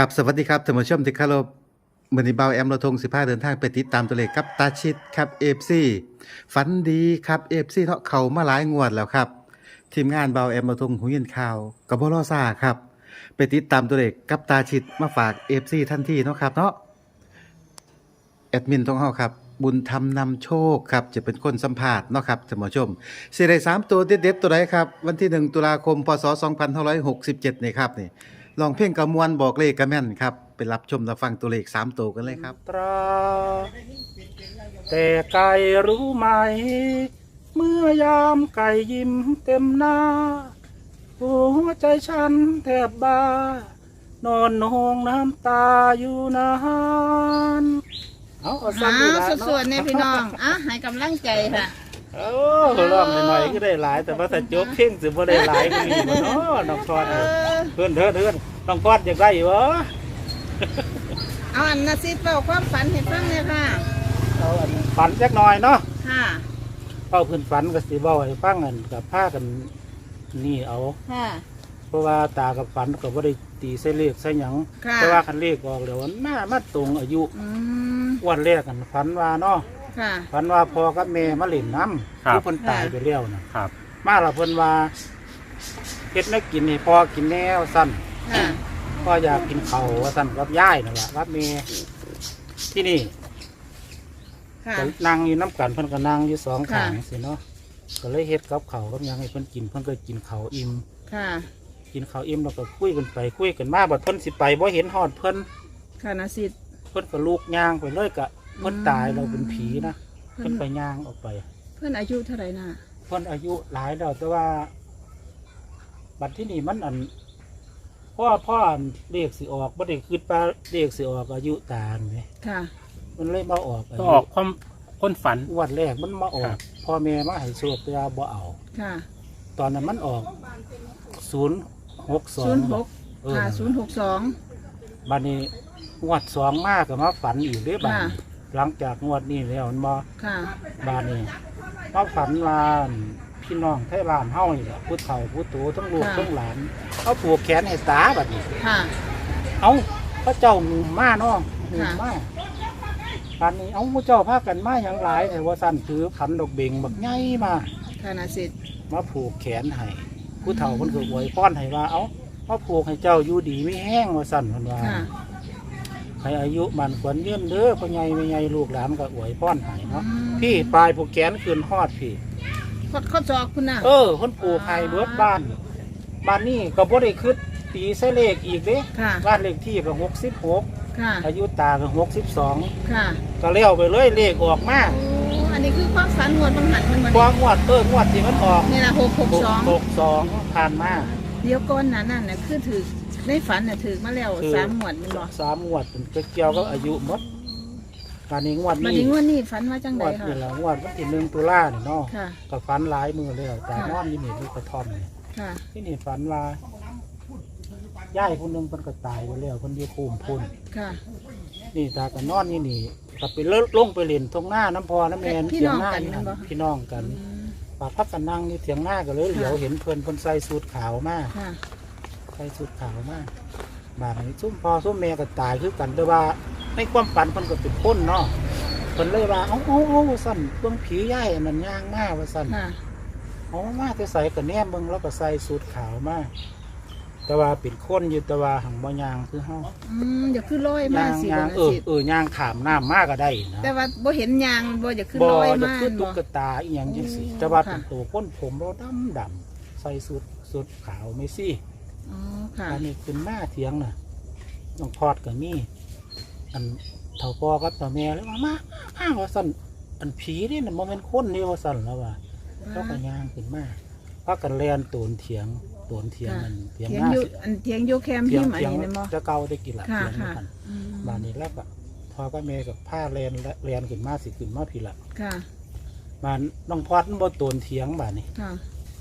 กับสวัสดีครับท่านผู้ชมที่เคารพมือนีเบาแอมเราทง15เดินทางไปติดตามตัวเลขกับตาชิดครับ FC ฝันดีครับ FC เทาะเขามาหลายงวดแล้วครับ ทีมงานเบาแอมเราทงหูยินข่าวกับบลอซ่าครับ ไปติดตามตัวเลขกับตาชิดมาฝาก FC ทันทีเนาะครับเนาะแอดมินต้องเฮาครับ บุญธรรมนำโชคครับจะเป็นคนสัมภาษณ์เนาะครับท่านผู้ชมสิได้สามตัวเด็ดๆตัวไหนครับวันที่1ตุลาคมพศ2567นี่ครับนี่ ลองเพลงกระมวลบอกเลขกระแม่นครับไปรับชมรับฟังตัวเลขสามตัวกันเลยครับ ตรา แต่ไก่รู้ไหม เมื่อยามไก่ยิ้มเต็มหน้า หัวใจฉันแทบบ้า นอนนองน้ำตาอยู่นเอาเอาอ้าซ้ำนี่วละสวดๆเนี่ยพี่น้องอะให้กำลังใจค่ะ เออร้องหน่อยๆก็ได้หลายแต่ว่าถ้าจบเพ่งสิบ่ได้หลายก็มีบ่เนาะน้องพอดเออเพื่อนเพื่อนเพื่อนน้องพอดอยากได้อยู่บ่ เอาอันนาซิดเล่าความฝันให้ฟังเลยค่ะ เอาอันฝันจักหน่อยเนาะค่ะ เป้าพื้นฝันก็สิเว้าให้ฟังกันกับผ้ากันนี่เอา ค่ะ เพราะว่าตากับฝันก็บ่ได้ตีใส่เลขใส่หยังค่ะ แต่ว่าคันเลขออกแล้วมันมามาตรงอายุอืมอ้วันแรกกันฝันว่าเนาะ ค่ะ ฝันว่าพ่อกับแม่มาเล่นน้ำครับ ผู้เพิ่นตายไปแล้วน่ะครับ มาและเพิ่นว่าเฮ็ดให้กินให้พ่อกินแนวสั้นค่ะ พ่ออยากกินข้าวว่าสั้นกับยายนั่นแหละกับแม่ที่นี่ค่ะ ก็นั่งอยู่น้ำกันเพิ่นก็นั่งอยู่สองข้างค่ะสิเนาะก็เลยเฮ็ดกับข้าวกับหยังให้เพิ่นกินเพิ่นก็กินข้าวอิ่ม ค่ะ กินข้าวอิ่มแล้วก็คุยกันไปคุยกันมาบัดเพิ่นสิไปบ่เห็นฮอดเพิ่นค่ะนาซิดเพิ่นก็ลูกย่างไปเลยก็ เพิ่นอืมตายเราเป็นผีนะเพื่อเพิ่นนไปย่างออกไป เพื่อนอายุเท่าไหร่น่ะเพิ่นอายุหลายแล้วแต่ว่า บัดที่นี่มันอันพ่อพ่ออันเลขสิออกบ่ได้คิดว่าเลขสิออกอายุตาแหมค่ะ มันเลยมาออกอาก็ยุออกความคนฝันงวันแรกมันมาออครักบ พ่อแม่มาให้โชคแต่ว่าบ่เอา ค่ะตอนนั้นมันออกศูนย์หกสอศูงนย์หกเออค่ะศูนย์หกสองบัดนี้งวดสองมากก็มาฝันอีกเด้อบัดค่ะนี้ หลังจากงวดนี้แล้วมันบ่ค่ะบ้านนี้มาฝันว่าพี่น้องไทยบ้านเฮานี่แหละผู้เฒ่าผู้โตทั้งลูกค่ะ ทั้งหลานเขาผูกแขนให้ตาบัดนี้ ค่ะ เอาพระเจ้าหนุ่มมาเนาะหนุ่มค่ะมาบ้านนี้เอาพระเจ้าพากันมาอย่างหลายแต่ว่าสั่นถือขันดอกเบ่งบักใหญ่มาค่ะนาซิดมาผูกแขนให้ผู้เฒ่าเพิ่นก็อวยพรให้ว่า เอามาผูกให้เจ้าอยู่ดีไม่แห้งว่าสั่นเพิ่นว่า ค่ะ ให้อายุมันขวัญเยี่ยมเด้อพ่อใหญ่แม่ใหญ่ลูกหลานก็อวยพรให้เนาะอืมพี่ปลายผูกแขนคืนฮอดพี่ขอดข้อจอกคุณน่ะ เออคนปลูกไห้เบิดบ้านบ้านนี้ก็บ่ได้คืดตีใส่เลขอีกเด้ค่ะ บ้านเลขที่ก็หกสิบหกค่ะ อายุตาก็หกสิบสองค่ะก็เลี้ยวไปเลยเลขออกมาโอ้อันนี้คือความฝันงวดบางหันมันวันกวางงวดเอองวดที่มันออกนี่ละหกหกสองหกสองผ่านมาเดี๋ยวก้อนนั้นน่ะนะคือถือ ในฝันน่ะถือมาแล้วคือ สามหมวดแมันบอกสามงวดเป็นก็เกี่ยวกับอายุหมดการนี้งวดมานี้ถึงวันนี้ฝันว่าจังงไดวดค่ะนี่แหละงวดวันที่หนึ่งตุลาเนี่ยเนาะค่ะ ก็ฝันหลายมือแล้วแต่ค่ะ นอนอยี่นี่ลูกกระท่อมนี่ค่ะ ที่นี่ฝันว่าย่ายคนหนึงเพิ่นก็ตายไปแล้วคนเดียวคูมพุ่นค่ะนี่ตากันนอนนี่นี่ก็ไปเลิกลงไปเล่นตรงหน้าน้ำพอน้ำแมนพี่เถียน้งองหน้ากันนี่นั่นบ่พี่น้องกันปากพักกันนั่งนี่เถียงหน้าก็เลยเหลียวค่ะเห็นเพื่อนเพิ่นใส่สูทขาวมากค่ะ ใส่สูทขาวมากบาดนี้ซุ่มพ่อซุ่มแม่ก็ตายคือกันแต่ว่าในความฝันเพิ่นก็เป็นคนเนาะเพิ่นเลยว่าเอ้าเอ้าเอ้าว่าสั่นเบิ่งผีใหญ่อันนั้นย่างมากว่าสั่น ค่ะเอามาแต่ใส่กับแนมเบิ่งแล้วก็ใส่สูทขาวมาก แต่ว่าเป็นคนอยู่แต่ว่าหังบ่ย่างคือเฮาอืมอย่าขึ้นลอยมาย่างสิย่างบ่นะเออสิเออย่างขามน้ำมากก็ได้นะแต่ว่าบ่เห็นยางบ่อย่าขึ้นบ่ลอยจะมาคือบ่ตุ๊กตาอีหยังจังสิอืมแต่ว่าค่ะเป็นตัวพ้นผมเราดำดำๆใส่สุดสุดขาวไม่ซี่ อ๋อค่ะ อันนี้ขึ้นมาเถียงน่ะน้องพอดกับมี่อันเท่าปอกับเท่าแม่แล้วว่ามามาว่าสั่นอันผีนี่น่ะมันเป็นคนนี่ว่าสั่นแล้วว่าเขาก็ย่างขึ้นมาพากันแลนตูนเถียงตูนเถียงมันเถียงเถียหงน้าอยู่สิอันเถียงอยู่แคมป์เถียที่งไหนเถียงนี่บ่จะเก่าได้กี่หลักค่ะเถียงค่ะ กันอืมบานนี้แล้วก็พอก็แม่กับผ้าแลนและแลนขึ้นมาสิขึ้นมาพี่ละค่ะ บานน้องพอดมันบ่ตูนเถียงบานนี้ ค่ะ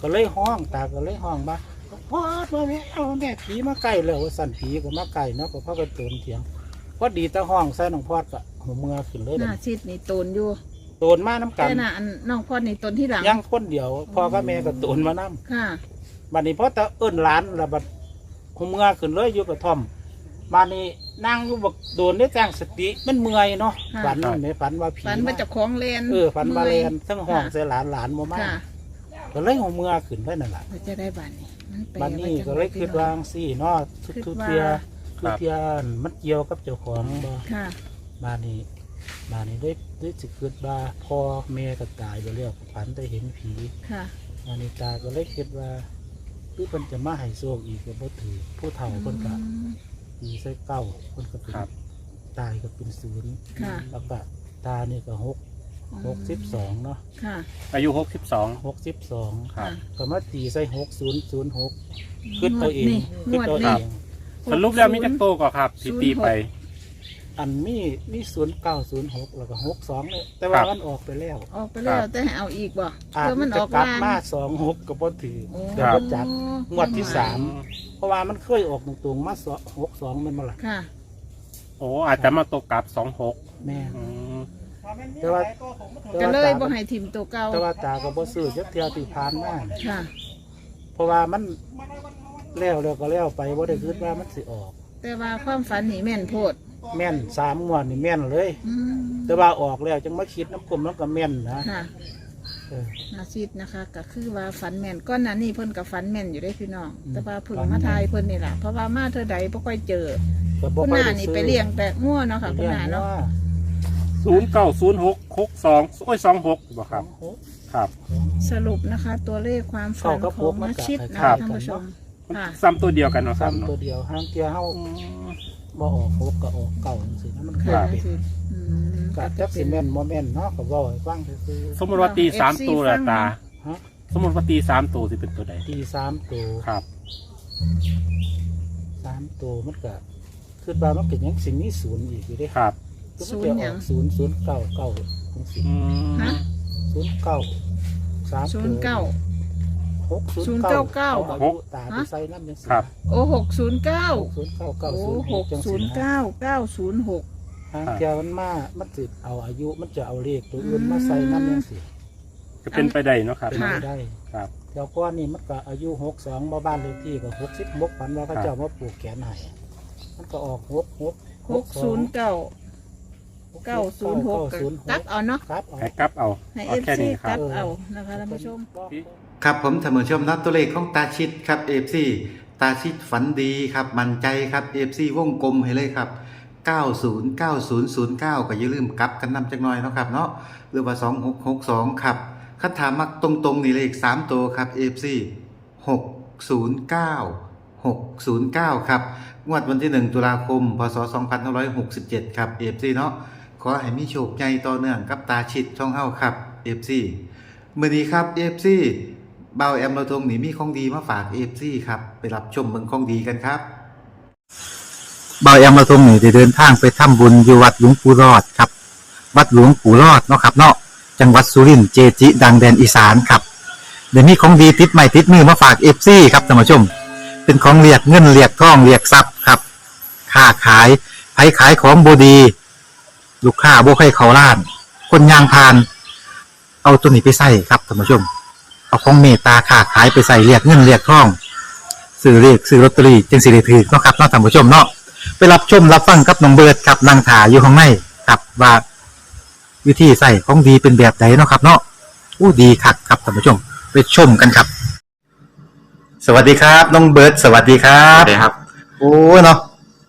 ก็เลยห้องตาก็เลยห้องมา พอดมาแม่เอาแม่ผีมาใกล้แล้วว่าสั่นผีก็มาใกล้เนาะก็พ่อก็โตนเถียงพอดีแตาห้องใส่น้องพอดก็หัวเมือขึ้นเลยหเด้น้าอซิดนี่โตนอยู่โตนมาน้ำกันแต่น่ะอันน้องพ่อนี่โตนที่หลังยังคนเดียวพ่อกับแม่ก็โตนมานํค่ะบัดนี้พอตาเอิ้นหลานแล้วบัดหัวเมือขึ้นเลยอยู่กระท่อมบ้านนี้นั่งอยู่บักโดนได้จ้างสติมันเมื่อยเนาะค่ะ ฝันไหมฝันว่าผีฝันว่าเจะของเลนเออฝันว่ามื่เรีอยนทั้งห้องใส่หลานหลานบ่มาค่ะ ก็เลยหัวเมื่อขึ้นได้นั่นแหละเราจะได้บ้านนี้มันแปลบ้านนี้ว่าก็จังเลยใดคิดพี่น้ว่าองสี่เนาะทุกคิดทุกว่าเทียทุกเทียมันเกี่ยวกับเจ้าของบ่ค่ะบ้านนี้บ้านนี้ได้ได้สิคิดว่าพ่อแม่ก็ตายไปแล้วฝันได้เห็นผีค่ะบ้านนี้ตาก็เลยคิดว่าคือเพิ่นจะมาให้โชคอีกก็บ่ถือผู้เฒ่าเพิ่นก็อืมปีใส่เก้าเพิ่นก็เป็นครับตายก็เป็นศูนย์ค่ะแล้วก็ตานี่ก็หก หกสิบสองเนาะค่ะอายุหกสิบสองหกสิบสองครับ ก็มาตีใส่หกศูนย์ศูนย์หกขึ้นตัวเองงขึ้นวดตัวเอนี้งสรุปแล้วมีจักโตก็ครับที่ตีไป อันมีมีศูนย์เก้าศูนย์หกแล้วก็หกสองเนี่ยแต่ว่าครับ มันออกไปแล้วออกไปแล้วแต่ให้เอาอีกบ่อาจเพื่อมันอจะอกกลับลางมาสองหกก็บ่ถือโอ้เดี๋ยวบ่จัด งวดที่สามอืมเพราะว่ามันเคยออกตรงๆมาสองหกสองแมันมาละค่ะ โอ้อาจจะมาตกกลับสองหกแม่อืม แต่ว่าก็เลยตาบ่ให้ทิมตัวเก่าแต่ว่าตาก็บ่ซื้อจักเที่ยวที่ผ่านมาค่ะ เพราะว่ามันแล้วแล้วก็แล้วไปบ่ได้คิดว่ามันสิออก แต่ว่าความฝันนี่แม่นโพดแม่นสามงวดนี่แม่นเลย อืมแต่ว่าออกแล้วจังมาคิดน้ำกลมแล้วก็แม่นนะค่ะเออ นาซิดนะคะก็คือว่าฝันแม่นก้อนหนั้นนี่เพิ่นกับฝันแม่นอยู่ได้พี่น้อง อืม แต่ว่าเพิ่งฝันแม่มานทายเพิ่นนี่แหละเพราะว่ามาเธอใดบ่ค่อยเจอก็บ่คุณค่อยหน้าได้นี่ซื้อไปเลี้ยงแต่งัวเนาะค่ะคุณหน้าเนาะ ศูนย์เก้าศูนย์หกหกสองโอ้ยสองหกบอกครับ ครับ สรุปนะคะ ตัวเลขความฝันเข้ากับขพอวงกมันนาก็ชิดนะครัคะบ ท่านผู้ชมค่ะซ้ำตัวเดียวกันเนาะครับซ้ำตัวเดียวห้างเทียเฮาอืมบ่ออกหกก็ออกเก่าจังซี่นะมันเคยค่ะเป็นอืมก็จักสิแม่นบ่แม่นเนาะก็เว้าให้ฟังซื่อ สมมติว่าตีสามตัวละตาๆฮะ สมมติว่าตีสามตัวสิเป็นตัวใดตีสามตัวครับ สามตัวมันก็คือว่ามันเป็นหยังสิ่งนี้ศูนย์อีกอยู่เด้ครับ ก็มันจะออกศูนย์ศูนย์เก้าเก้าจังซี่อืมฮะ ศูนย์เก้าสามศูตันวย์เก้า หกศูนย์099เก้าเอาอายุตาไปใส่น้ำยังสิครับ โอ้หกศูนย์เก้าหกศูนย์เก้าเก้าโอ้ศูนย์หกศูนย์เก้าเก้าศูนย์หกทางเทียมันมา มันจิเอาอายุ มันจะเอาเลขตัวอื่นมาใส่น้ำยังสิจะเป็นไปได้เนาะครับเป็นไปได้ครับเดี๋ยวก้อนนี่มันก็อายุหกสองมาบ้านเลขที่ก็หกสิบหกพันว่าเขาเจ้ามาปลูกแขนให้มันก็ออกหกหกหกศูนย์เก้า เก้าศูนย์หกศูนย์หตักดเอาเนาะครับเอาให้กลับเอาให้เอาเอฟแค่ซีนี้คตัรับ ดเอานะคะท่านผู้ชม ครับผมเสมอชมนัดตัวเลขของตาชิดครับเอฟซีตาชิดฝันดีครับ มั่นใจครับเอฟซีวงกลมให้เลยครับ 909009 ก็อย่าลืมกลับกันนำจักหน่อยเนาะครับเนาะหรือว่า 2662 ครับคันถามมักตรงๆ นี่เลข 3 ตัวครับ FC 609 609 ครับ งวดวันที่ 1 ตุลาคม พศ 2567 ครับ FC เนาะ ขอให้มีโชคใหญ่ต่อเนื่องกับตาชิดช่องเฮาครับ FC มื้อนี้ครับ FC เบาแอมเราทงนี่มีของดีมาฝาก FC ครับไปรับชมเบิ่งของดีกันครับเบาแอมมาทงนี่ได้เดินทางไปทำบุญอยู่วัดหลวงปู่รอดครับ วัดหลวงปู่รอดเนาะครับเนาะจังหวัดสุรินทร์เจจิ ดังแดนอีสานครับเดี๋ยวนี้ของดีติดใหม่ติดมือมาฝากเอฟซีครับท่านผู้ชม เป็นของเรียกเงินเรียกทองเรียกทรัพย์ครับ ค้าขายไผขายของบดี ลูกค้าบ่ให้เขาล้าน คนยางพาน เอาตัวนี้ไปใส่ครับท่านผู้ชม เอาของเมตตาค้าขายไปใส่เรียกเงินเรียกทองซื้อเรียกซื้อลอตเตอรี่จึงสิได้ถือเนาะครับเนาะท่านผู้ชมเนาะไปรับชมรับฟังกับน้องเบิร์ดครับนางถาอยู่ข้างในครับว่าวิธีใส่ของดีเป็นแบบไหนเนาะครับเนาะอู้ดีคักครับท่านผู้ชม ไปชมกันครับ สวัสดีครับ น้องเบิร์ดสวัสดีครัครับบครับ โอ้เนาะ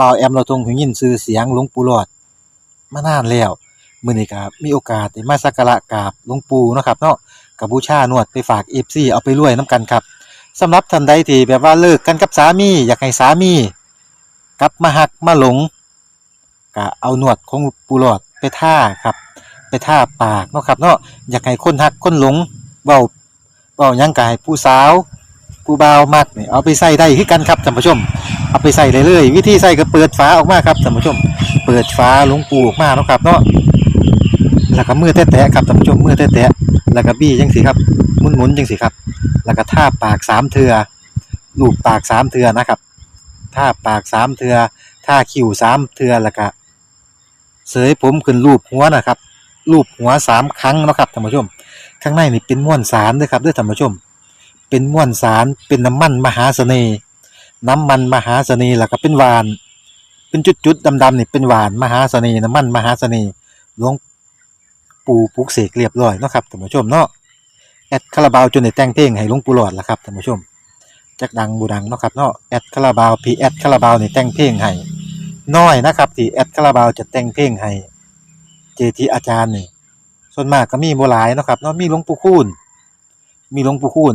บ่าวแอมเราทรงหูยินชื่อเสียงหลวงปู่หลอดมานานแล้วมื้อนี้ก็มีโอกาสได้มาสักการะกราบหลวงปู่เนาะครับเนาะกับบูชานวดไปฝาก FC เอาไปรวยนํกันครับสำหรับท่านใดที่แบบว่าเลิกกันกับสามี อยากให้สามีกลับมาหักมาหลงก็เอาหนวดของปูหลอดไปท่าครับ ไปท่าปากเนาะครับเนาะอยากให้คนหักคนหลงเว้าเว้ายังกายผู้สาว ผู้บ่าวมักนี่เอาไปใส่ได้คือกันครับท่านผู้ชม เอาไปใส่ได้เลย วิธีใส่ก็เปิดฝาออกมาครับท่านผู้ชม เปิดฝาลงปูออกมาเนาะครับเนาะแล้วก็มือแตะๆครับท่านผู้ชมมือแตะๆแล้วก็บี้จังสิครับมุนหมุนๆจังสิครับ แล้วก็ท่าปากสามเทือลูบปากสามเทือนะครับท่าปากสามเทือท่าคิ้วสามเทือแล้วก็เสยผมขึ้นรูปหัวนะครับรูปหัวสามครั้งเนาะครับท่านผู้ชม ข้างในนี่เป็นม้วนสารด้วยครับด้วยท่านผู้ชม เป็นม้วนสารเป็นน้ำมันมหาเสน่ห์ น้ำมันมหาเสน่ห์แล้วก็เป็นหวาน เป็นจุดๆดำๆนี่เป็นหวานมหาเสน่ห์น้ำมันมหาเสน่ห์หลวงปู่ปลุกเสกเรียบร้อยเนาะครับท่านผู้ชมเนาะแอดคาราบาวจนได้แต่งเพลงให้หลวงปู่หลอดละครับท่านผู้ชมจักดังบูดังเนาะครับเนาะแอดคาราบาวพีแอดคาราบาวนี่แต่งเพลงให้น้อยนะครับที่แอดคาราบาวจะแต่งเพลงให้เจทีอาจารย์นี่ส่วนมากก็มีบ่หลายเนาะครับเนาะมีหลวงปู่คูณมีหลวงปู่คูณ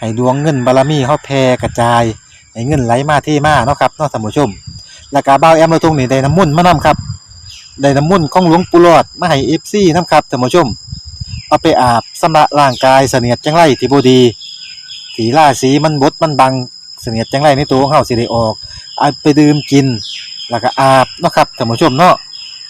ให้ดวงเงินบารมีเขาแผ่กระจาย ให้เงินไหลมาที่มาเนาะครับเนาะท่านผู้ชม แล้วก็เบาแอมเราทุงนี่ได้น้ำมุ่นต์มานํครับ ได้น้ำมุ่นต์ของหลวงปู่หลอดมาให้เอฟซีนํครับท่านผู้ชม เอาไปอาบสำระร่างกายเสนียดจังไรที่บดีสีล่าสีมันบดมันบังเสนียดจังไรในตัวของเฮาสิได้ออกเอาไปดื่มกิน แล้วก็อาบเนาะครับท่านผู้ชมเนาะ